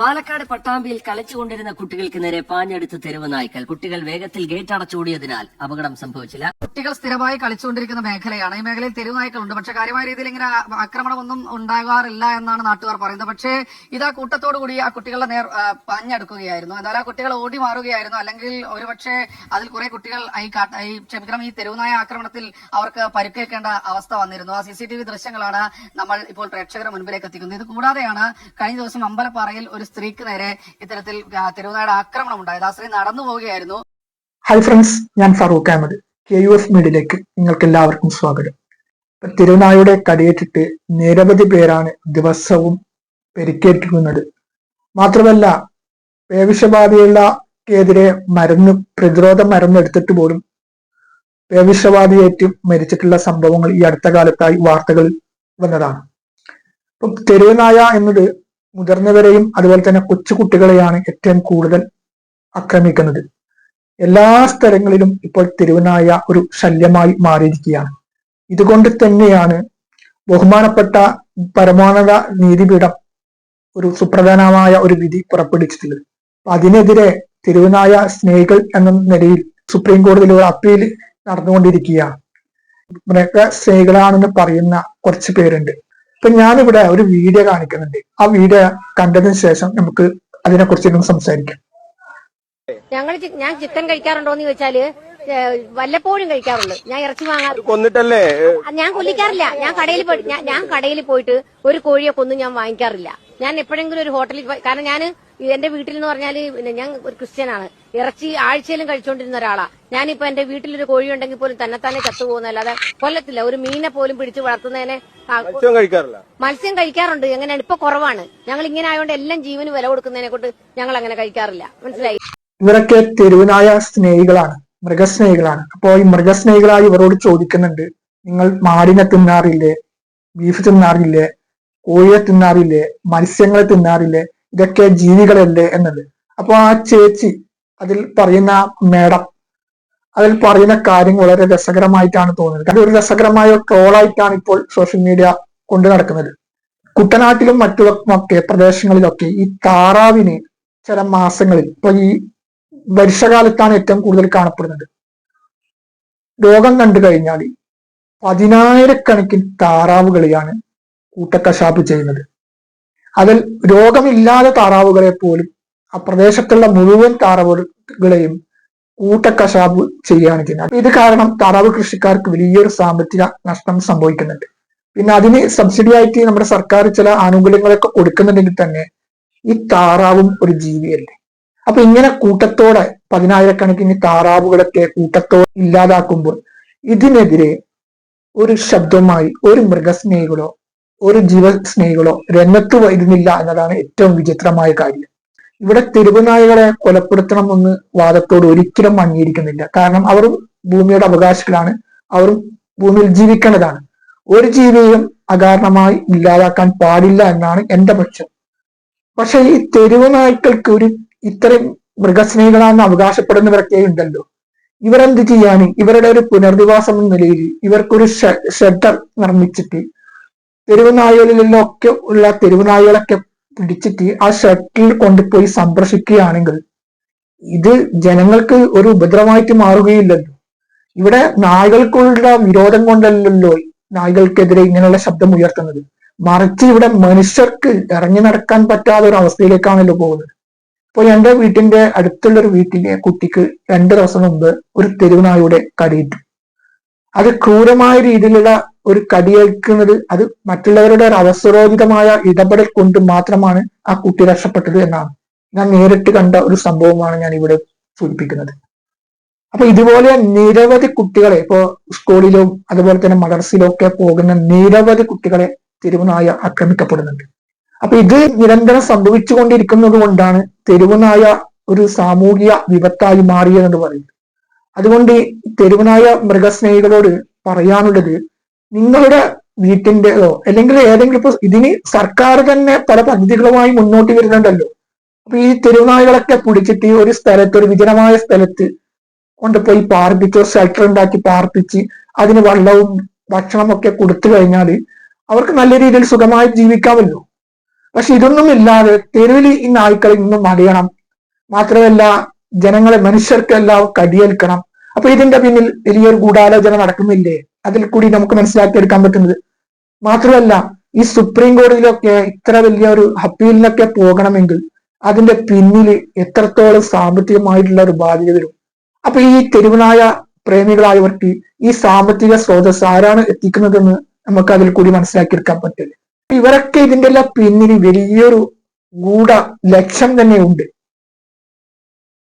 പാലക്കാട് പട്ടാമ്പിയിൽ കളിച്ചുകൊണ്ടിരുന്ന കുട്ടികൾക്ക് നേരെ പാഞ്ഞെടുത്ത് തെരുവ് നായ്ക്കൾ. കുട്ടികൾ വേഗത്തിൽ ഗേറ്റ് അടച്ചോടിയതിനാൽ അപകടം സംഭവിച്ചില്ല. കുട്ടികൾ സ്ഥിരമായി കളിച്ചുകൊണ്ടിരിക്കുന്ന മേഖലയാണ്. ഈ മേഖലയിൽ തെരുവ് നായ്ക്കളുണ്ട്. പക്ഷെ കാര്യമായ രീതിയിൽ ഇങ്ങനെ ആക്രമണമൊന്നും ഉണ്ടാകാറില്ല എന്നാണ് നാട്ടുകാർ പറയുന്നത്. പക്ഷേ ഇത് ആ കൂട്ടത്തോടു കൂടി ആ കുട്ടികളുടെ നേർ പാഞ്ഞെടുക്കുകയായിരുന്നു. എന്നാൽ ആ കുട്ടികൾ ഓടി മാറുകയായിരുന്നു. അല്ലെങ്കിൽ ഒരുപക്ഷെ അതിൽ കുറെ കുട്ടികൾ ഈ ക്ഷമിക്കണം ഈ തെരുവുനായ ആക്രമണത്തിൽ അവർക്ക് പരുക്കേൽക്കേണ്ട അവസ്ഥ വന്നിരുന്നു. ആ സി സി ടി വി ദൃശ്യങ്ങളാണ് നമ്മൾ ഇപ്പോൾ പ്രേക്ഷകരുടെ മുൻപിലേക്ക് എത്തിക്കുന്നത്. ഇത് കൂടാതെയാണ് കഴിഞ്ഞ ദിവസം അമ്പലപ്പാറയിൽ ഒരു സ്ത്രീക്ക് നേരെ ഇത്തരത്തിൽ തിരുവനാട് ആക്രമണം ഉണ്ടായത്. ആ സ്ത്രീ നടന്നു പോവുകയായിരുന്നു. ഹായ് ഫ്രണ്ട്സ് ഞാൻ Farooq Ahmed K U F മീഡിയയിലേക്ക് നിങ്ങൾക്ക് എല്ലാവർക്കും സ്വാഗതം. തിരുവനായുടെ കടിയേറ്റിട്ട് നിരവധി പേരാണ് ദിവസവും പെരുക്കേറ്റിരിക്കുന്നത് മാത്രമല്ല പേവിഷബാധയുള്ളക്കെതിരെ മരുന്ന് പ്രതിരോധ മരുന്ന് എടുത്തിട്ട് പോലും പേവിഷബാധയേറ്റ് മരിച്ചിട്ടുള്ള സംഭവങ്ങൾ ഈ അടുത്ത കാലത്തായി വാർത്തകളിൽ വന്നതാണ്. ഇപ്പം തെരുവനായ എന്നത് മുതിർന്നവരെയും അതുപോലെ തന്നെ കൊച്ചു കുട്ടികളെയാണ് ഏറ്റവും കൂടുതൽ ആക്രമിക്കുന്നത്. എല്ലാ സ്ഥലങ്ങളിലും ഇപ്പോൾ തിരുവനായ ഒരു ശല്യമായി മാറിയിരിക്കുകയാണ്. ഇതുകൊണ്ട് തന്നെയാണ് ബഹുമാനപ്പെട്ട പരമോന്നത നീതിപീഠം ഒരു സുപ്രധാനമായ ഒരു വിധി പുറപ്പെടുവിച്ചിട്ടുള്ളത്. അതിനെതിരെ തിരുവനായ സ്നേഹികൾ എന്ന നിലയിൽ സുപ്രീം കോടതിയിൽ ഒരു അപ്പീൽ നടന്നുകൊണ്ടിരിക്കുകയാണ്. മൃഗസ്നേഹികളാണെന്ന് പറയുന്ന കുറച്ച് പേരുണ്ട്. ഇപ്പൊ ഞാനിവിടെ ഒരു വീഡിയോ കാണിക്കുന്നുണ്ട്. ആ വീഡിയോ കണ്ടതിന് ശേഷം നമുക്ക് അതിനെ കുറിച്ച് സംസാരിക്കാം. ഞങ്ങൾ ഞാൻ ചിക്കൻ കഴിക്കാറുണ്ടോന്ന് ചോദിച്ചാൽ വല്ലപ്പോഴും കഴിക്കാറുള്ളൂ ഞാൻ ഇറച്ചി വാങ്ങാറ് കൊന്നിട്ടല്ലേ? ഞാൻ കൊല്ലിക്കാറില്ല. ഞാൻ കടയിൽ പോയിട്ട് ഞാൻ- ഞാൻ കടയിൽ പോയിട്ട് ഒരു കോഴിയെ കൊന്നും ഞാൻ വാങ്ങിക്കാറില്ല. ഞാൻ എപ്പോഴെങ്കിലും ഒരു ഹോട്ടലിൽ കാരണം ഞാൻ എന്റെ വീട്ടിൽ എന്ന് പറഞ്ഞാൽ ഞാൻ ഒരു ക്രിസ്ത്യനാണ്. ഇറച്ചി ആഴ്ചയിലും കഴിച്ചുകൊണ്ടിരുന്ന ഒരാളാ. ഞാനിപ്പോ എന്റെ വീട്ടിലൊരു കോഴി ഉണ്ടെങ്കിൽ പോലും തന്നെത്താനെ ചത്തുപോകുന്നല്ലാതെ കൊല്ലത്തില്ല. ഒരു മീനെ പോലും പിടിച്ച് വളർത്തുന്നതിനെ മത്സ്യം കഴിക്കാറുണ്ട്. എങ്ങനെയാണ്? ഇപ്പൊ കുറവാണ്. ഞങ്ങൾ ഇങ്ങനെ ആയതുകൊണ്ട് എല്ലാം ജീവന് വില കൊടുക്കുന്നതിനെ കൊണ്ട് ഞങ്ങൾ അങ്ങനെ കഴിക്കാറില്ല. മനസ്സിലായി? ഇവരൊക്കെ തെരുവിനായ സ്നേഹികളാണ് മൃഗസ്നേഹികളാണ്. അപ്പോ ഈ മൃഗസ്നേഹികളായി ഇവരോട് ചോദിക്കുന്നുണ്ട് നിങ്ങൾ മാടിനെ തിന്നാറില്ലേ? ബീഫ് തിന്നാറില്ലേ? കോഴിയെ തിന്നാറില്ലേ? മത്സ്യങ്ങളെ തിന്നാറില്ലേ? ഇതൊക്കെ ജീവികളല്ലേ? എന്നത്. അപ്പൊ ആ ചേച്ചി അതിൽ പറയുന്ന മേഡം അതിൽ പറയുന്ന കാര്യം വളരെ രസകരമായിട്ടാണ് തോന്നുന്നത്. അത് ഒരു രസകരമായ ട്രോളായിട്ടാണ് ഇപ്പോൾ സോഷ്യൽ മീഡിയ കൊണ്ടു നടക്കുന്നത്. കുട്ടനാട്ടിലും മറ്റുമൊക്കെ പ്രദേശങ്ങളിലൊക്കെ ഈ താറാവിന് ചില മാസങ്ങളിൽ ഇപ്പൊ ഈ വർഷകാലത്താണ് ഏറ്റവും കൂടുതൽ കാണപ്പെടുന്നത്. രോഗം കണ്ടു കഴിഞ്ഞാൽ പതിനായിരക്കണക്കിന് താറാവുകളെയാണ് കൂട്ടക്കശാപ്പ് ചെയ്യുന്നത്. അതിൽ രോഗമില്ലാതെ താറാവുകളെ പോലും ആ പ്രദേശത്തുള്ള മുഴുവൻ താറാവുകളെയും കൂട്ടക്കശാപ്പ് ചെയ്യുകയാണ് ചെയ്യുന്നത് ഇത് കാരണം താറാവ് കൃഷിക്കാർക്ക് വലിയൊരു സാമ്പത്തിക നഷ്ടം സംഭവിക്കുന്നുണ്ട്. പിന്നെ അതിന് സബ്സിഡി ആയിട്ട് നമ്മുടെ സർക്കാർ ചില ആനുകൂല്യങ്ങളൊക്കെ കൊടുക്കുന്നുണ്ടെങ്കിൽ തന്നെ ഈ താറാവും ഒരു ജീവിയല്ലേ. അപ്പൊ ഇങ്ങനെ കൂട്ടത്തോടെ പതിനായിരക്കണക്കിന് താറാവുകളൊക്കെ കൂട്ടത്തോടെ ഇല്ലാതാക്കുമ്പോൾ ഇതിനെതിരെ ഒരു ശബ്ദമായി ഒരു മൃഗസ്നേഹികളോ ഒരു ജീവസ്നേഹികളോ രംഗത്ത് വരുന്നില്ല എന്നതാണ് ഏറ്റവും വിചിത്രമായ കാര്യം. ഇവിടെ തെരുവുനായകളെ കൊലപ്പെടുത്തണമെന്ന് വാദത്തോട് ഒരിക്കലും അംഗീകരിക്കുന്നില്ല കാരണം അവർ ഭൂമിയുടെ അവകാശികളാണ്. അവരും ഭൂമിയിൽ ജീവിക്കേണ്ടതാണ്. ഒരു ജീവിയും അകാരണമായി ഇല്ലാതാക്കാൻ പാടില്ല എന്നാണ് എന്റെ പക്ഷം. പക്ഷെ ഈ തെരുവ് നായ്ക്കൾക്ക് ഒരു ഇത്രയും മൃഗസ്നേഹികളാണെന്ന് അവകാശപ്പെടുന്നവരൊക്കെ ഉണ്ടല്ലോ. ഇവരെന്ത് ചെയ്യാൻ ഇവരുടെ ഒരു പുനർനിവാസം എന്ന നിലയിൽ ഇവർക്കൊരു ഷെഡർ നിർമ്മിച്ചിട്ട് തെരുവുനായകളിലൊക്കെ ഉള്ള തെരുവ് നായകളൊക്കെ പിടിച്ചിട്ട് ആ ഷട്ടിൽ കൊണ്ടുപോയി സംരക്ഷിക്കുകയാണെങ്കിൽ ഇത് ജനങ്ങൾക്ക് ഒരു ഉപദ്രവമായിട്ട് മാറുകയില്ലല്ലോ. ഇവിടെ നായ്കൾക്കുള്ള വിരോധം കൊണ്ടല്ലല്ലോ നായ്കൾക്കെതിരെ ഇങ്ങനെയുള്ള ശബ്ദം ഉയർത്തുന്നത്. മറിച്ച് ഇവിടെ മനുഷ്യർക്ക് ഇറങ്ങി നടക്കാൻ പറ്റാത്ത ഒരു അവസ്ഥയിലേക്കാണല്ലോ പോകുന്നത്. ഇപ്പോൾ എന്റെ വീട്ടിന്റെ അടുത്തുള്ള ഒരു വീട്ടിലെ കുട്ടിക്ക് രണ്ടു ദിവസം മുമ്പ് ഒരു തെരുവുനായുടെ കടിയിട്ടു അത് ക്രൂരമായ രീതിയിലുള്ള ഒരു കടിയേൽക്കുന്നത് അത് മറ്റുള്ളവരുടെ ഒരു അവസരോചിതമായ ഇടപെടൽ കൊണ്ട് മാത്രമാണ് ആ കുട്ടി രക്ഷപ്പെട്ടത് എന്നാണ്. ഞാൻ നേരിട്ട് കണ്ട ഒരു സംഭവമാണ് ഞാൻ ഇവിടെ സൂചിപ്പിക്കുന്നത്. അപ്പൊ ഇതുപോലെ നിരവധി കുട്ടികളെ ഇപ്പോ സ്കൂളിലും അതുപോലെ തന്നെ മദർസിലും ഒക്കെ പോകുന്ന നിരവധി കുട്ടികളെ തെരുവുനായ ആക്രമിക്കപ്പെടുന്നുണ്ട്. അപ്പൊ ഇത് നിരന്തരം സംഭവിച്ചുകൊണ്ടിരിക്കുന്നത് കൊണ്ടാണ് തെരുവുനായ ഒരു സാമൂഹിക വിപത്തായി മാറിയതെന്ന് പറയുന്നത്. അതുകൊണ്ട് തെരുവുനായ മൃഗസ്നേഹികളോട് പറയാനുള്ളത് നിങ്ങളുടെ വീട്ടിന്റെതോ അല്ലെങ്കിൽ ഏതെങ്കിലും ഇപ്പൊ ഇതിന് സർക്കാർ തന്നെ പല പദ്ധതികളുമായി മുന്നോട്ട് വരുന്നുണ്ടല്ലോ. അപ്പൊ ഈ തെരുവുനായകളൊക്കെ പിടിച്ചിട്ട് ഒരു സ്ഥലത്ത് ഒരു വിജനമായ സ്ഥലത്ത് കൊണ്ടുപോയി പാർപ്പിച്ചോ ഷെൽട്ടർ ഉണ്ടാക്കി പാർപ്പിച്ച് അതിന് വെള്ളവും ഭക്ഷണമൊക്കെ കൊടുത്തു കഴിഞ്ഞാൽ അവർക്ക് നല്ല രീതിയിൽ സുഖമായി ജീവിക്കാമല്ലോ. പക്ഷെ ഇതൊന്നും ഇല്ലാതെ തെരുവിൽ ഈ നായ്ക്കളെ ഇന്നും അടിയണം മാത്രമല്ല ജനങ്ങളെ മനുഷ്യർക്കെല്ലാം കടിയേൽക്കണം. അപ്പൊ ഇതിന്റെ പിന്നിൽ വലിയൊരു ഗൂഢാലോചന നടക്കുന്നില്ലേ? അതിൽ കൂടി നമുക്ക് മനസ്സിലാക്കി മനസ്സിലാക്കിയെടുക്കാൻ പറ്റുന്നത്. മാത്രമല്ല ഈ സുപ്രീം കോടതിയിലൊക്കെ ഇത്ര വലിയ ഒരു അപ്പീലിനൊക്കെ പോകണമെങ്കിൽ അതിന്റെ പിന്നിൽ എത്രത്തോളം സാമ്പത്തികമായിട്ടുള്ള ഒരു ബാധ്യത വരും. അപ്പൊ ഈ തെരുവനായ പ്രേമികളായവർക്ക് ഈ സാമ്പത്തിക സ്രോതസ് ആരാണ് എത്തിക്കുന്നതെന്ന് നമുക്ക് അതിൽ കൂടി മനസ്സിലാക്കിയെടുക്കാൻ പറ്റില്ല ഇവരൊക്കെ ഇതിന്റെ എല്ലാം പിന്നിൽ വലിയൊരു ഗൂഢ ലക്ഷ്യം തന്നെ ഉണ്ട്.